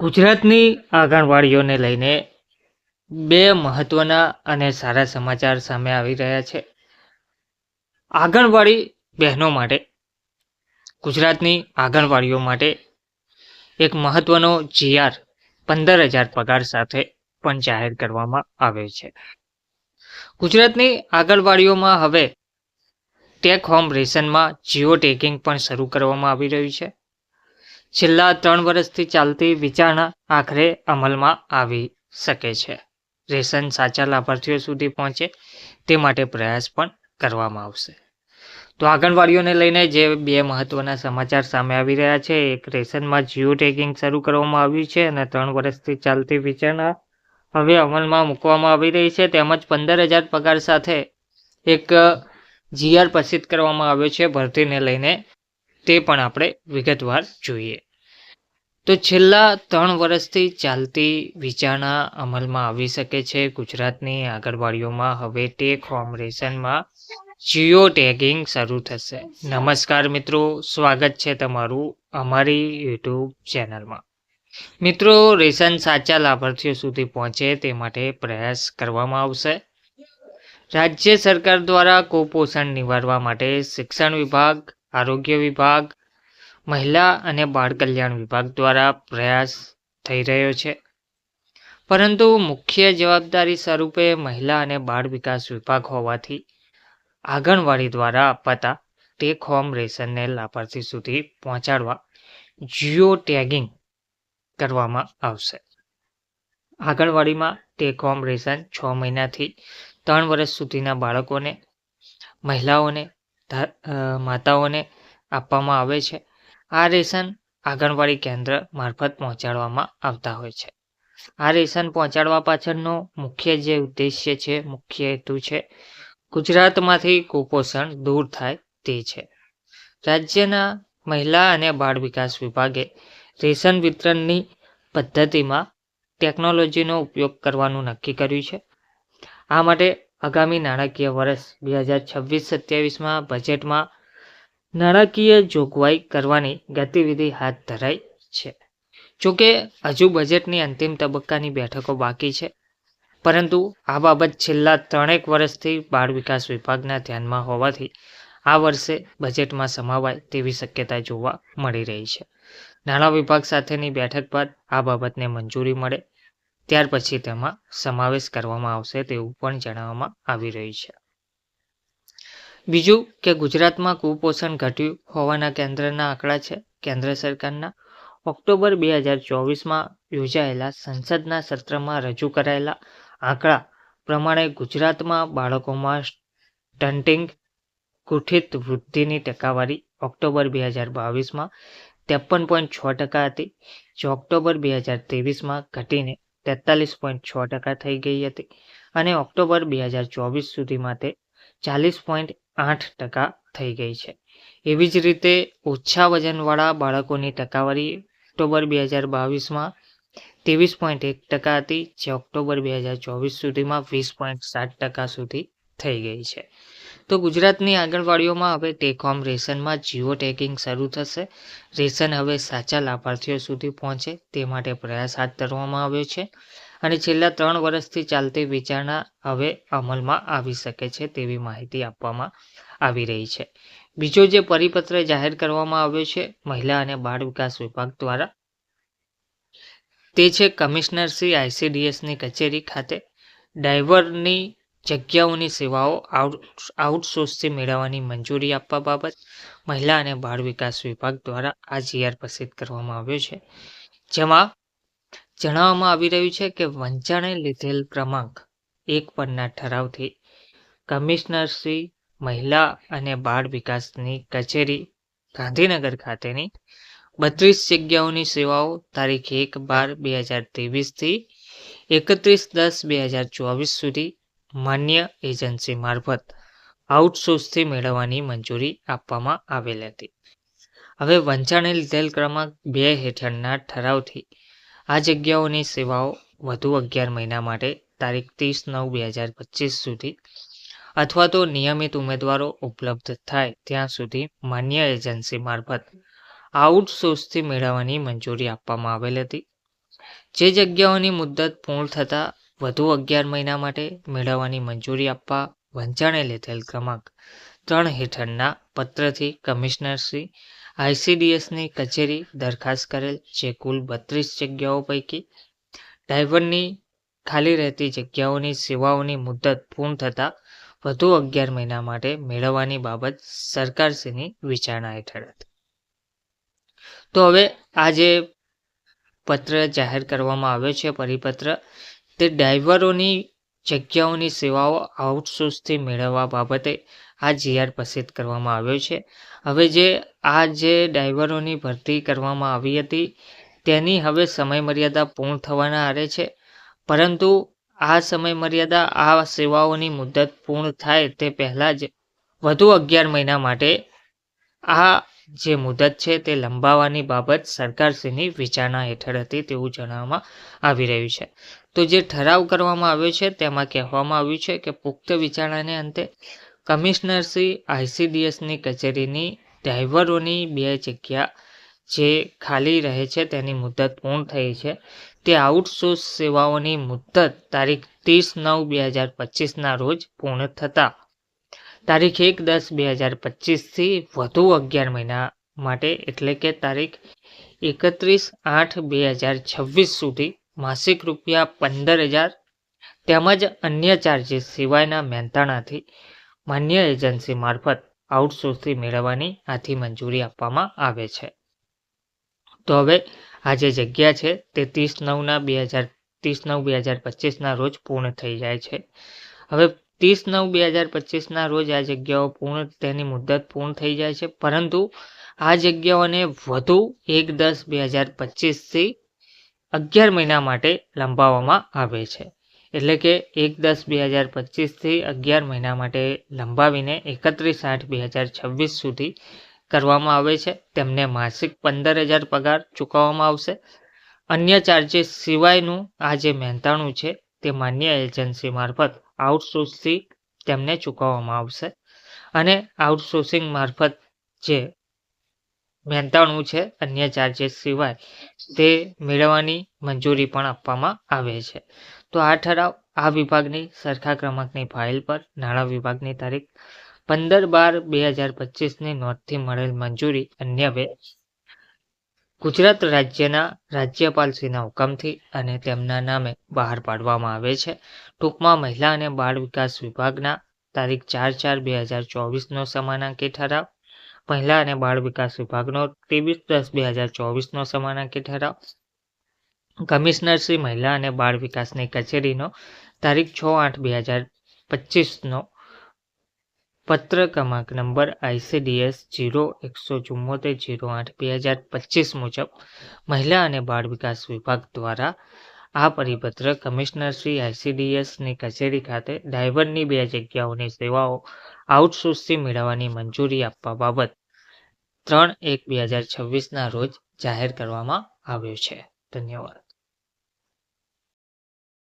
ગુજરાતની આંગણવાડીઓને લઈને બે મહત્વના અને સારા સમાચાર સામે આવી રહ્યા છે. આંગણવાડી બહેનો માટે, ગુજરાતની આંગણવાડીઓ માટે એક મહત્વનો જીઆર પંદર હજાર પગાર સાથે પણ જાહેર કરવામાં આવ્યો છે. ગુજરાતની આંગણવાડીઓમાં હવે ટેક હોમ રેશનમાં જીઓ ટેગિંગ પણ શરૂ કરવામાં આવી રહ્યું છે. છેલ્લા ત્રણ વર્ષથી ચાલતી વિચારણા આખરે અમલમાં આવી શકે છે. રેશન સાચા લાભાર્થીઓ સુધી પહોંચે તે માટે પ્રયાસ પણ કરવામાં આવશે. તો આંગણવાડીઓને લઈને જે બે મહત્વના સમાચાર સામે આવી રહ્યા છે. એક, રેશનમાં જીઓ ટેગિંગ શરૂ કરવામાં આવ્યું છે અને ત્રણ વર્ષથી ચાલતી વિચારણા હવે અમલમાં મૂકવામાં આવી રહી છે. તેમજ પંદર હજાર પગાર સાથે એક જીઆર પ્રસિદ્ધ કરવામાં આવ્યો છે. ભરતીને લઈને તે પણ આપણે વિગતવાર જોઈએ. તો છેલ્લા ત્રણ વર્ષથી ચાલતી વિચારણા અમલમાં આવી શકે છે. ગુજરાતની આંગણવાડીઓમાં હવે ટેક હોમ રેશનમાં જીઓ ટેગિંગ શરૂ થશે. નમસ્કાર મિત્રો, સ્વાગત છે તમારું અમારી યુટ્યુબ ચેનલમાં. મિત્રો, રેશન સાચા લાભાર્થીઓ સુધી પહોંચે તે માટે પ્રયાસ કરવામાં આવશે. રાજ્ય સરકાર દ્વારા કુપોષણ નિવારવા માટે શિક્ષણ વિભાગ, આરોગ્ય વિભાગ મહિલા અને બાળ કલ્યાણ વિભાગ દ્વારા પ્રયાસ થઈ રહ્યો છે. પરંતુ મુખ્ય જવાબદારી સ્વરૂપે મહિલા અને બાળ વિકાસ વિભાગ હોવાથી આંગણવાડી દ્વારા અપાતા ટેક હોમ રેશનને લાભાર્થી સુધી પહોંચાડવા જીઓ ટેગિંગ કરવામાં આવશે. આંગણવાડીમાં ટેક હોમ રેશન છ મહિનાથી ત્રણ વર્ષ સુધીના બાળકોને, મહિલાઓને માતાઓને આપવામાં આવે છે. આ રેશન આંગણવાડી કેન્દ્ર મારફત પહોંચાડવામાં આવતા હોય છે. આ રેશન પહોંચાડવા પાછળનો મુખ્ય જે ઉદ્દેશ્ય છે, મુખ્ય હેતુ છે, ગુજરાતમાંથી કુપોષણ દૂર થાય તે છે. રાજ્યના મહિલા અને બાળ વિકાસ વિભાગે રેશન વિતરણની પદ્ધતિમાં ટેકનોલોજીનો ઉપયોગ કરવાનું નક્કી કર્યું છે. આ માટે આગામી નાણાકીય વર્ષ બે હજાર છવ્વીસ સત્યાવીસમાં બજેટમાં નાણાકીય જોગવાઈ કરવાની ગતિવિધિ હાથ ધરાઈ છે. જોકે, હજુ બજેટની અંતિમ તબક્કાની બેઠકો બાકી છે. પરંતુ આ બાબત છેલ્લા ત્રણેક વર્ષથી બાળ વિકાસ વિભાગના ધ્યાનમાં હોવાથી આ વર્ષે બજેટમાં સમાવાય તેવી શક્યતા જોવા મળી રહી છે. નાણાં વિભાગ સાથેની બેઠક બાદ આ બાબતને મંજૂરી મળે, ત્યાર પછી તેમાં સમાવેશ કરવામાં આવશે તેવું પણ જણાવવામાં આવી રહ્યું છે. બીજું કે ગુજરાતમાં કુપોષણ ઘટ્યું હોવાના કેન્દ્રના આંકડા છે કેન્દ્ર સરકારના. ઓક્ટોબર બે હજાર ચોવીસમાં યોજાયેલા સંસદના સત્રમાં રજૂ કરાયેલા આંકડા પ્રમાણે ગુજરાતમાં બાળકોમાં સ્ટન્ટિંગ કુઠિત વૃદ્ધિની ટકાવારી ઓક્ટોબર બે હજાર બાવીસમાં ત્રેપન પોઈન્ટ છ ટકા હતી. જે ઓક્ટોબર બે હજાર ત્રેવીસમાં ઘટીને તેતાલીસ પોઈન્ટ છ ટકા થઈ ગઈ હતી અને ઓક્ટોબર બે હજાર ચોવીસ સુધીમાં તે ચાલીસ પોઈન્ટ આઠ ટકા થઈ ગઈ છે. એવી જ રીતે ઓછા વજનવાળા બાળકોની ટકાવારી ઓક્ટોબર બે હજાર બાવીસમાં ત્રેવીસ પોઈન્ટ એક ટકા હતી, જે ઓક્ટોબર બે હજાર ચોવીસ સુધીમાં વીસ પોઈન્ટ સાત ટકા સુધી થઈ ગઈ છે. તો ગુજરાતની આંગણવાડીઓમાં હવે ટેક હોમ રેશનમાં જીઓ ટેકિંગ શરૂ થશે. રેશન હવે સાચા લાભાર્થીઓ સુધી પહોંચે તે માટે પ્રયાસ હાથ ધરવામાં આવ્યો છે. અને છેલ્લા ત્રણ વર્ષથી ચાલતી વિચારણા હવે અમલમાં આવી શકે છે તેવી માહિતી આપવામાં આવી રહી છે. બીજો જે પરિપત્ર જાહેર કરવામાં આવ્યો છે, મહિલા અને બાળ વિકાસ વિભાગ દ્વારા, તે છે કમિશનર શ્રી આઈસીડીએસની કચેરી ખાતે ડ્રાઈવરની જગ્યાઓની સેવાઓ આઉટ આઉટસોર્સથી મેળવવાની મંજૂરી આપવા બાબત મહિલા અને બાળ વિકાસ વિભાગ દ્વારા આ જીઆર પ્રસિદ્ધ કરવામાં આવ્યો છે. જેમાં જણાવવામાં આવી રહ્યું છે કે વંચાણે લીધેલ ક્રમાંક એક પરના ઠરાવથી કમિશનર શ્રી, મહિલા અને બાળ વિકાસની કચેરી, ગાંધીનગર ખાતેની બત્રીસ જગ્યાઓની સેવાઓ તારીખ એક બાર બે હજાર ત્રેવીસથી એકત્રીસ દસ બે હજાર ચોવીસ સુધી માન્ય એજન્સી મારફત આઉટસોર્સથી મેળવવાની મંજૂરી આપવામાં આવેલ હતી. હવે વંચાણે લીધેલ ક્રમાંક બે હેઠળના ઠરાવથી આ જગ્યાઓની સેવાઓ વધુ અગિયાર મહિના માટે તારીખ ત્રીસ નવ બે હજાર પચીસ સુધી અથવા તો નિયમિત ઉમેદવારો ઉપલબ્ધ થાય ત્યાં સુધી માન્ય એજન્સી મારફત આઉટસોર્સથી મેળવવાની મંજૂરી આપવામાં આવેલ હતી. જે જગ્યાઓની મુદત પૂર્ણ થતાં વધુ અગિયાર મહિના માટે મેળવવાની મંજૂરી આપવા વંચાણે લીધેલ ક્રમાંક ત્રણ હેઠળના પત્રથી કમિશનરશ્રી આઈસીડીએસની કચેરી દરખાસ્ત કરેલ જે કુલ બત્રીસ જગ્યાઓ પૈકી ડ્રાઈવરની ખાલી રહેતી જગ્યાઓની સેવાઓની મુદત પૂર્ણ થતાં વધુ અગિયાર મહિના માટે મેળવવાની બાબત સરકારશ્રીની વિચારણા હેઠળ હતી. તો હવે આ જે પત્ર જાહેર કરવામાં આવ્યો છે, પરિપત્ર, તે ડ્રાઈવરોની જગ્યાઓની સેવાઓ આઉટસોર્સથી મેળવવા બાબતે આ જીઆર પસંદ કરવામાં આવ્યો છે. હવે જે, આ જે ડ્રાઈવરોની ભરતી કરવામાં આવી હતી, તેની હવે સમયમર્યાદા પૂર્ણ થવાના આરે છે. પરંતુ આ સમયમર્યાદા, આ સેવાઓની મુદત પૂર્ણ થાય તે પહેલાં જ, વધુ અગિયાર મહિના માટે આ જે મુદત છે તે લંબાવવાની બાબત સરકારશ્રીની વિચારણા હેઠળ હતી તેવું જણાવવામાં આવી રહ્યું છે. તો જે ઠરાવ કરવામાં આવ્યો છે તેમાં કહેવામાં આવ્યું છે કે પુખ્ત વિચારણાને અંતે કમિશનરશ્રી આઈસીડીએસની કચેરીની ડ્રાઈવરોની બે જગ્યા જે ખાલી રહે છે તેની મુદત પૂર્ણ થઈ છે. તે આઉટસોર્સ સેવાઓની મુદત તારીખ ત્રીસ નવ બે હજાર પચીસના રોજ પૂર્ણ થતાં તારીખ એક દસ બે હજાર પચીસથી વધુ અગિયાર મહિના માટે, એટલે કે તારીખ એકત્રીસ આઠ બે હજાર છવ્વીસ સુધી માસિક રૂપિયા પંદર હજાર તેમજ અન્ય ચાર્જીસ સિવાયના મહેનતાણાથી માન્ય એજન્સી મારફત આઉટસોર્સથી મેળવવાની આથી મંજૂરી આપવામાં આવે છે. તો હવે આ જે જગ્યા છે તે ત્રીસ નવના બે હજાર, ત્રીસ નવ બે હજાર પચીસના રોજ પૂર્ણ થઈ જાય છે. હવે ત્રીસ નવ બે હજાર પચીસના રોજ આ જગ્યાઓ પૂર્ણ, તેની મુદત પૂર્ણ થઈ જાય છે. પરંતુ આ જગ્યાઓને વધુ એક દસ બે હજાર પચીસથી અગિયાર મહિના માટે લંબાવવામાં આવે છે. એટલે કે એક દસ બે હજાર પચીસથી અગિયાર મહિના માટે લંબાવીને એકત્રીસ આઠ બે હજાર છવ્વીસ સુધી કરવામાં આવે છે. તેમને માસિક પંદર હજાર પગાર ચૂકવવામાં આવશે. અન્ય ચાર્જીસ સિવાયનું આ જે મહેનતાણું છે, તે માન્ય એજન્સી મારફત આઉટસોર્સથી તેમને ચૂકવવામાં આવશે. અને આઉટસોર્સિંગ મારફત જે મહેનતાણું છે અન્ય ચાર્જેસ સિવાય તે મેળવવાની મંજૂરી પણ આપવામાં આવે છે. તો આ ઠરાવ આ વિભાગની સરખા ક્રમાંકની ફાઇલ પર નાણાં વિભાગની તારીખ પંદર બાર બે હજાર પચીસની નોંધથી મળેલ મંજૂરી અન્યવે ગુજરાત રાજ્યના રાજ્યપાલશ્રીના હુકમથી અને તેમના નામે બહાર પાડવામાં આવે છે. ટૂંકમાં મહિલા અને બાળ વિકાસ વિભાગના તારીખ ચાર ચાર બે હજાર ચોવીસનો સમાનાંકી ઠરાવ. મહિલા અને બાળ વિકાસ વિભાગનો ત્રેવીસ દસ બે હજાર ચોવીસનો સમાનાંકી ઠરાવ. કમિશનર શ્રી મહિલા અને બાળ વિકાસની કચેરીનો તારીખ છ આઠ બે હજાર પચીસનો પત્ર ક્રમાંક નંબર આઈસીડીએસ જીરો એકસો ચુમ્મોતેર જીરો આઠ બે હજાર પચીસ મુજબ મહિલા અને બાળ વિકાસ વિભાગ દ્વારા આ પરિપત્ર કમિશનર શ્રી આઈસીડીએસની કચેરી ખાતે ડ્રાઈવરની બે જગ્યાઓની સેવાઓ આઉટસોર્સથી મેળવવાની મંજૂરી આપવા બાબત ત્રણ એક બે હજાર છવ્વીસના રોજ જાહેર કરવામાં આવ્યો છે. ધન્યવાદ.